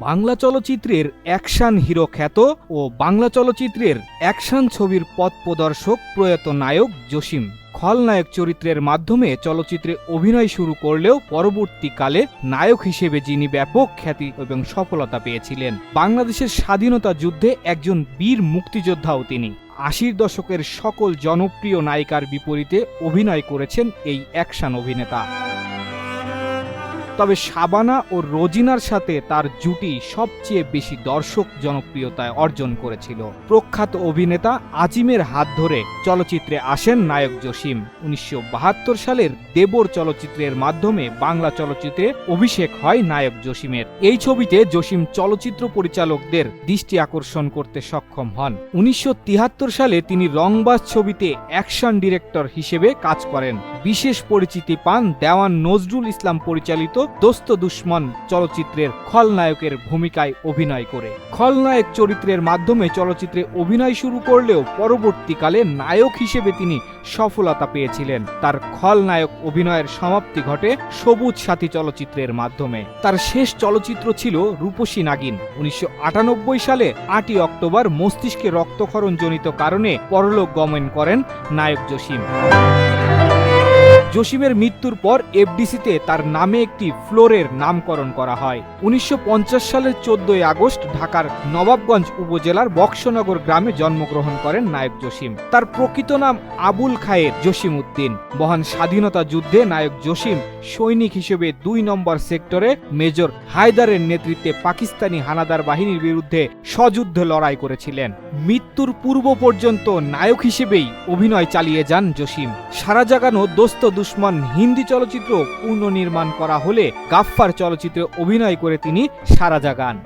বাংলা চলচ্চিত্রের action hero খ্যাত ও বাংলা চলচ্চিত্রের অ্যাকশন ছবির পথ প্রদর্শক প্রয়াত নায়ক জসিম। খলনায়ক চরিত্রের মাধ্যমে চলচ্চিত্রে অভিনয় শুরু করলেও পরবর্তীকালে নায়ক হিসেবে যিনি ব্যাপক খ্যাতি এবং সফলতা পেয়েছিলেন। বাংলাদেশের স্বাধীনতা যুদ্ধে একজন বীর মুক্তিযোদ্ধাও তিনি। আশির দশকের সকল জনপ্রিয় নায়িকার বিপরীতে অভিনয় করেছেন এই অ্যাকশন অভিনেতা। তবে শাবানা ও রোজিনার সাথে তার জুটি সবচেয়ে বেশি দর্শক জনপ্রিয়তায় অর্জন করেছিল। প্রখ্যাত অভিনেতা আজিমের হাত ধরে চলচ্চিত্রে আসেন নায়ক জসিম। উনিশশো বাহাত্তর সালের দেবর চলচ্চিত্রের মাধ্যমে বাংলা চলচ্চিত্রে অভিষেক হয় নায়ক জসিমের। এই ছবিতে জসিম চলচ্চিত্র পরিচালকদের দৃষ্টি আকর্ষণ করতে সক্ষম হন। উনিশশো তিয়াত্তর সালে তিনি রংবাজ ছবিতে অ্যাকশন ডিরেক্টর হিসেবে কাজ করেন। বিশেষ পরিচিতি পান দেওয়ান নজরুল ইসলাম পরিচালিত দোস্ত দুশ্মন চলচ্চিত্রের খলনায়কের ভূমিকায় অভিনয় করে। খলনায়ক চরিত্রের মাধ্যমে চলচ্চিত্রে অভিনয় শুরু করলেও পরবর্তীকালে নায়ক হিসেবে তিনি সফলতা পেয়েছিলেন। তার খলনায়ক অভিনয়ের সমাপ্তি ঘটে সবুজ সাথী চলচ্চিত্রের মাধ্যমে। তার শেষ চলচ্চিত্র ছিল রূপসী নাগিন। উনিশশো আটানব্বই সালে আটই অক্টোবর মস্তিষ্কে রক্তক্ষরণজনিত কারণে পরলোক গমন করেন নায়ক জসিম। জসিমের মৃত্যুর পর এফডিসিতে তার নামে একটি ফ্লোরের নামকরণ করা হয়। উনিশশো পঞ্চাশ সালের চোদ্দই আগস্ট ঢাকার নবাবগঞ্জ উপজেলার বক্সনগর গ্রামে জন্মগ্রহণ করেন নায়ক জসিম। তার প্রকৃত নাম আবুল খায়ের জসিম উদ্দিন। মহান স্বাধীনতা যুদ্ধে নায়ক জসিম সৈনিক হিসেবে দুই নম্বর সেক্টরে মেজর হায়দারের নেতৃত্বে পাকিস্তানি হানাদার বাহিনীর বিরুদ্ধে সযুদ্ধে লড়াই করেছিলেন। মৃত্যুর পূর্ব পর্যন্ত নায়ক হিসেবেই অভিনয় চালিয়ে যান জসিম। সারা জাগানো দোস্ত দুশ্মন হিন্দি চলচ্চিত্র পুনর্নির্মাণ করা হলে গাফফার চলচ্চিত্রে অভিনয় করে তিনি সারা জাগান।